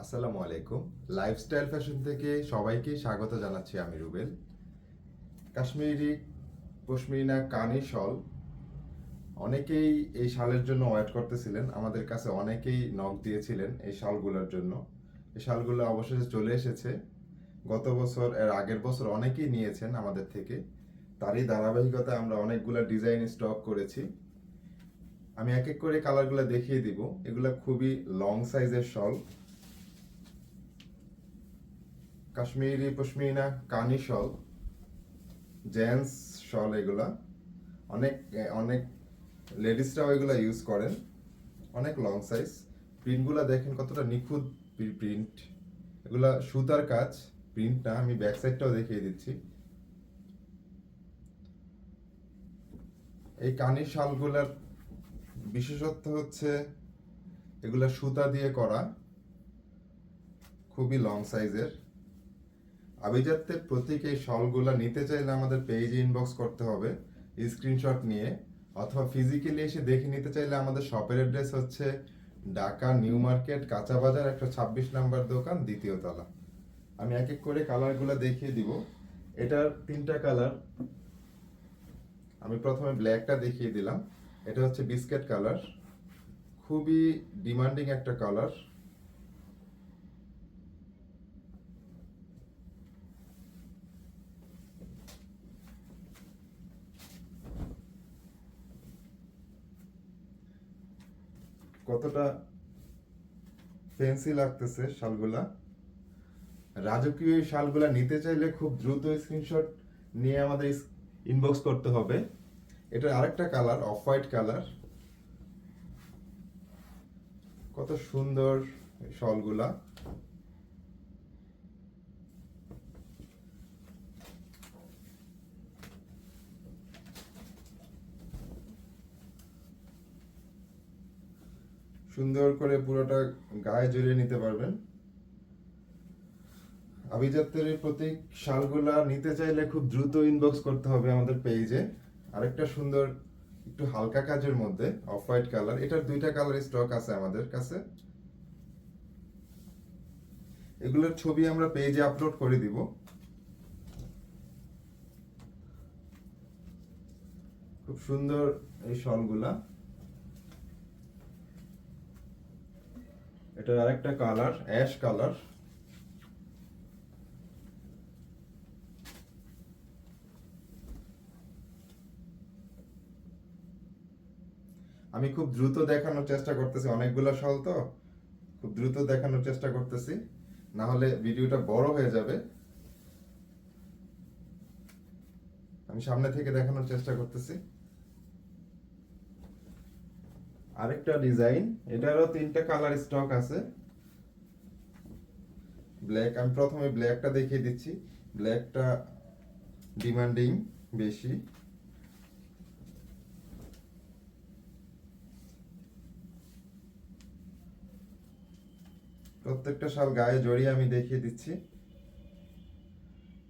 আসসালামু আলাইকুম। Lifestyle fashion থেকে সবাইকে স্বাগত জানাচ্ছি আমি রুবেল। কাশ্মীরি, পশমিনা, কানি শল। অনেকেই এই শালের জন্য ওয়েট করতেছিলেন। আমাদের কাছে অনেকেই নখ দিয়েছিলেন এই শালগুলোর জন্য। এই শালগুলো অবশেষে চলে এসেছে। গত বছর, এর আগের বছর অনেকেই নিয়েছেন আমাদের থেকে। তারই ধারাবাহিকতায় আমরা অনেকগুলো ডিজাইন স্টক করেছি। আমি এক এক করে কালারগুলো দেখিয়ে দিব। এগুলো খুবই লং সাইজের শল। কাশ্মীরি, পশমিনা, কানি শল, জেন্টস শল এগুলা। অনেক অনেক লেডিসরাও এগুলা ইউজ করেন। অনেক লং সাইজ প্রিন্টগুলা দেখেন কতটা নিখুঁত প্রিন্ট এগুলা সুতার কাজ প্রিন্ট না, আমি ব্যাক সাইডটাও দেখিয়ে দিচ্ছি। এই কানি শালগুলার বিশেষত্ব হচ্ছে এগুলা সুতা দিয়ে করা। খুবই লং সাইজের আভিজাত্যের প্রতীক এই শলগুলা নিতে চাইলে আমাদের পেজে ইনবক্স করতে হবে স্ক্রিনশট নিয়ে, অথবা ফিজিক্যালি এসে দেখে নিতে চাইলে আমাদের শপের অ্যাড্রেস হচ্ছে ঢাকা নিউ মার্কেট কাঁচা বাজার একশো ছাব্বিশ নাম্বার দোকান দ্বিতীয় তলা। আমি এক এক করে কালারগুলো দেখিয়ে দিব। এটার তিনটা কালার আমি প্রথমে ব্ল্যাকটা দেখিয়ে দিলাম। এটা হচ্ছে বিস্কেট কালার খুবই ডিমান্ডিং একটা কালার কতটা ফ্যান্সি লাগতেছে শালগুলা? রাজকীয় এই শালগুলা নিতে চাইলে খুব দ্রুত স্ক্রিনশট নিয়ে আমাদের ইনবক্স করতে হবে। এটা আরেকটা কালার অফ হোয়াইট কালার কত সুন্দর শলগুলা। সুন্দর করে পুরোটা গায়ে জড়িয়ে নিতে পারবেন। আভিজাত্যের এই প্রতীক শালগুলা নিতে চাইলে খুব দ্রুত ইনবক্স করতে হবে আমাদের পেজে আরেকটা সুন্দর, একটু হালকা কাজের মধ্যে অফ হোয়াইট কালার এটার দুইটা কালার স্টক আছে আমাদের কাছে। এগুলোর ছবি আমরা পেজে আপলোড করে দিব। খুব সুন্দর এই শলগুলা। এটার আরেকটা কালার অ্যাশ কালার আমি খুব দ্রুত দেখানোর চেষ্টা করতেছি, অনেকগুলো শল তো। খুব দ্রুত দেখানোর চেষ্টা করতেছি, না হলে ভিডিওটা বড় হয়ে যাবে। আমি সামনে থেকে দেখানোর চেষ্টা করতেছি। আরেকটা ডিজাইন, এটারও তিনটা কালার স্টক আছে। ব্ল্যাক আমি প্রথমে ব্ল্যাকটা দেখিয়ে দিচ্ছি। ব্ল্যাকটা ডিমান্ডিং বেশি। প্রত্যেকটা শাল গায়ে জড়িয়ে আমি দেখিয়ে দিচ্ছি।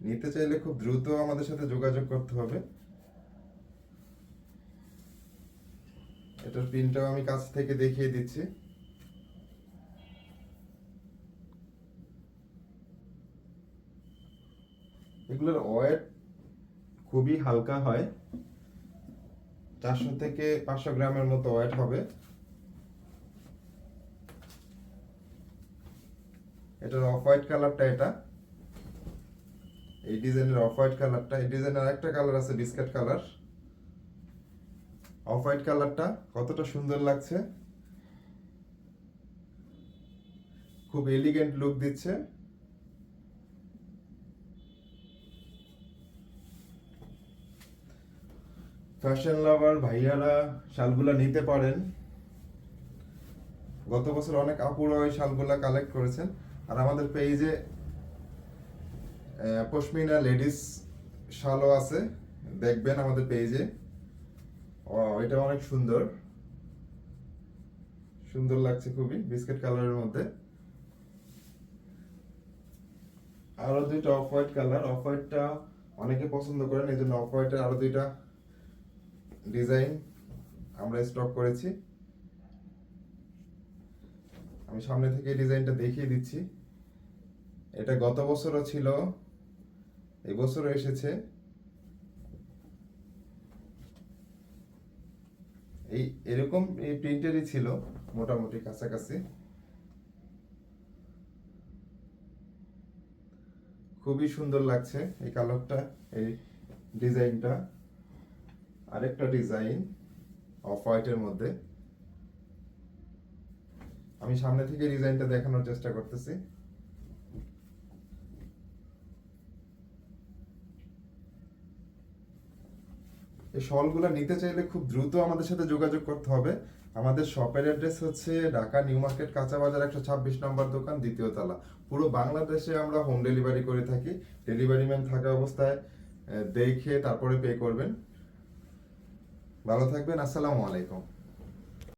নিতে চাইলে খুব দ্রুত আমাদের সাথে যোগাযোগ করতে হবে। এটার পিনটাও আমি কাছ থেকে দেখিয়ে দিচ্ছি। এগুলোর ওয়েট খুবই হালকা হয়। চারশো থেকে পাঁচশো গ্রামের মতো ওয়েট হবে। এটার অফ হোয়াইট কালারটা এটা। এই ডিজাইনের অফ হোয়াইট কালারটা। এই ডিজাইনের একটা কালার আছে বিস্কিট কালার। অফ হোয়াইট কালারটা কতটা সুন্দর লাগছে? খুব এলিগেন্ট লুক দিচ্ছে। ফ্যাশন লাভার ভাইয়ারা শালগুলা নিতে পারেন। গত বছর অনেক আপুরা ওই শালগুলা কালেক্ট করেছেন। আর আমাদের পেজে পশমিনা লেডিস শালও আছে। দেখবেন আমাদের পেজে ও এটা অনেক সুন্দর। সুন্দর লাগছে খুবই, বিস্কিট কালারের মধ্যে। আরও দুইটা অফ হোয়াইট কালার। অফ হোয়াইটটা অনেকে পছন্দ করেন, এই জন্য অফ হোয়াইটের আরও দুইটা ডিজাইন আমরা স্টক করেছি। আমি সামনে থেকে ডিজাইনটা দেখিয়ে দিচ্ছি। এটা গত বছরও ছিল, এই বছরও এসেছে। এই এরকম এই প্রিন্টেরই ছিল, মোটামুটি কাছাকাছি। খুবই সুন্দর লাগছে এই কালারটা, এই ডিজাইনটা। আরেকটা ডিজাইন অফ হোয়াইটের মধ্যে। আমি সামনে থেকে ডিজাইনটা দেখানোর চেষ্টা করতেছি। এই শলগুলো নিতে চাইলে খুব দ্রুত আমাদের সাথে যোগাযোগ করতে হবে। আমাদের শপের অ্যাড্রেস হচ্ছে ঢাকা নিউ মার্কেট কাঁচা বাজার একশো ছাব্বিশ নম্বর দোকান, দ্বিতীয় তলা। পুরো বাংলাদেশে আমরা হোম ডেলিভারি করে থাকি। ডেলিভারি ম্যান থাকা অবস্থায় দেখে তারপরে পে করবেন। ভালো থাকবেন, আসসালামু আলাইকুম।